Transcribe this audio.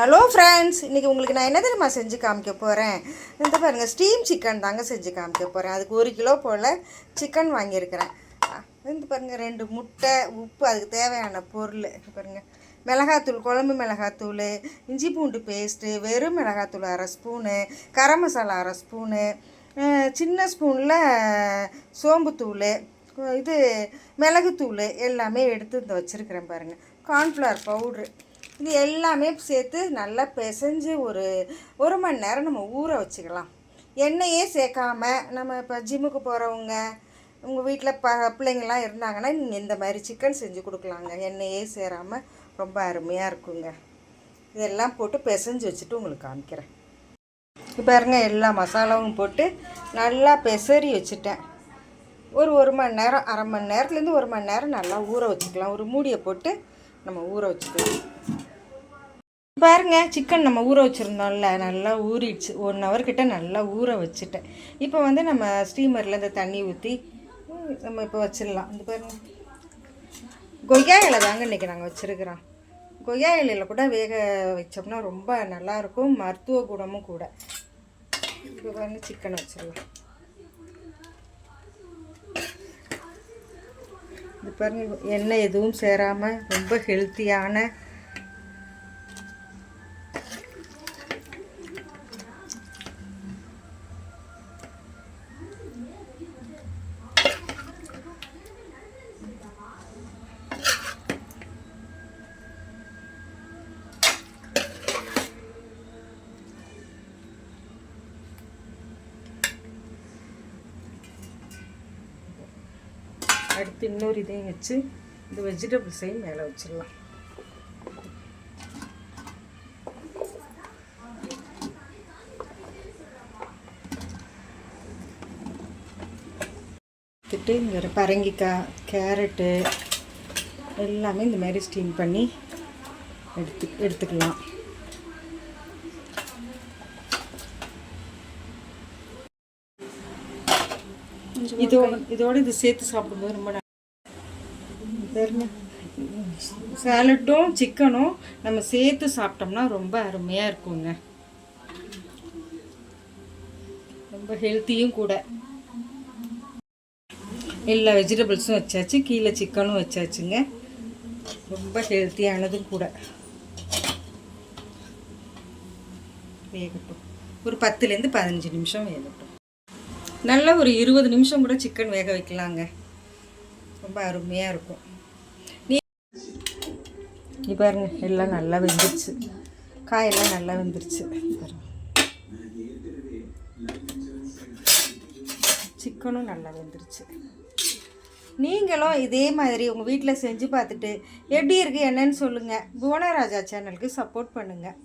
Hello friends இன்றைக்கி உங்களுக்கு நான் என்ன தெரியுமா செஞ்சு காமிக்க போகிறேன் இந்த பாருங்கள் ஸ்டீம் சிக்கன் தாங்க செஞ்சு காமிக்க போகிறேன் அதுக்கு ஒரு கிலோ போல் சிக்கன் வாங்கியிருக்கிறேன். இந்த பாருங்கள் ரெண்டு முட்டை உப்பு அதுக்கு தேவையான பொருள். பாருங்கள் மிளகாத்தூள் குழம்பு மிளகாத்தூள் இஞ்சி பூண்டு பேஸ்ட்டு வெறும் மிளகாத்தூள் அரை ஸ்பூனு கரம் மசாலா அரை ஸ்பூனு சின்ன ஸ்பூனில் சோம்புத்தூள் இது மிளகுத்தூள் எல்லாமே எடுத்து இந்த வச்சுருக்கிறேன் பாருங்கள் கார்ன்ஃப்ளவர் பவுட்ரு இது எல்லாமே சேர்த்து நல்லா பிசைஞ்சு ஒரு ஒரு மணி நேரம் நம்ம ஊற வச்சுக்கலாம். எண்ணெயே சேர்க்காம நம்ம இப்போ ஜிம்முக்கு போகிறவங்க உங்கள் வீட்டில் ப பிள்ளைங்கள்லாம் இருந்தாங்கன்னா நீங்கள் இந்த மாதிரி சிக்கன் செஞ்சு கொடுக்கலாங்க. எண்ணெயே சேராமல் ரொம்ப அருமையாக இருக்குங்க. இதெல்லாம் போட்டு பிசைஞ்சு வச்சுட்டு உங்களுக்கு காமிக்கிறேன். இப்போ இருங்க எல்லா மசாலாவும் போட்டு நல்லா பெசரி வச்சுட்டேன். ஒரு ஒரு மணி நேரம் அரை மணி நேரத்துலேருந்து ஒரு மணி நேரம் நல்லா ஊற வச்சுக்கலாம். ஒரு மூடியை போட்டு நம்ம ஊற வச்சுக்கலாம். பாருங்க சிக்கன் நம்ம ஊற வச்சுருந்தோம்ல நல்லா ஊறிடுச்சு. ஒன் ஹவர் கிட்ட நல்லா ஊற வச்சுட்டேன். இப்போ வந்து நம்ம ஸ்டீமரில் இந்த தண்ணி ஊற்றி நம்ம இப்போ வச்சிடலாம். இந்த பாருங்க. கொய்யா இலை தாங்க இன்றைக்கி நாங்கள் வச்சுருக்கிறோம். கொய்யா இலையில் கூட வேக வச்சோம்னா ரொம்ப நல்லாயிருக்கும் மருத்துவ குணமும் கூட. இப்போ பாருங்க சிக்கன் வச்சிடலாம். இது பாருங்க எண்ணெய் எதுவும் சேராமல் ரொம்ப ஹெல்த்தியான அடுத்து இன்னொரு இதையும் வச்சு இந்த வெஜிடபிள்ஸையும் மேலே வச்சிடலாம். எடுத்துட்டு இங்கே பரங்கிக்காய் கேரட்டு எல்லாமே இந்த மாதிரி ஸ்டீம் பண்ணி எடுத்து எடுத்துக்கலாம். இதோட இதோட இது சேர்த்து சாப்பிடும்போது ரொம்ப நல்லா சேலட்டும் சிக்கனும் நம்ம சேர்த்து சாப்பிட்டோம்னா ரொம்ப அருமையாக இருக்குங்க. ரொம்ப ஹெல்த்தியும் கூட. எல்லா வெஜிடபிள்ஸும் வச்சாச்சு கீழே சிக்கனும் வச்சாச்சுங்க. ரொம்ப ஹெல்த்தியானதும் கூட. வேகட்டும். ஒரு பத்துலேருந்து பதினஞ்சு நிமிஷம் வேகட்டும். நல்ல ஒரு இருபது நிமிஷம் கூட சிக்கன் வேக வைக்கலாங்க. ரொம்ப அருமையாக இருக்கும். நீ பாருங்க எல்லாம் நல்லா வெந்துருச்சு. காயெல்லாம் நல்லா வெந்துருச்சு. சிக்கனும் நல்லா வெந்துருச்சு. நீங்களும் இதே மாதிரி உங்கள் வீட்டில் செஞ்சு பார்த்துட்டு எப்படி இருக்குது என்னன்னு சொல்லுங்கள் புவனராஜா சேனலுக்கு சப்போர்ட் பண்ணுங்கள்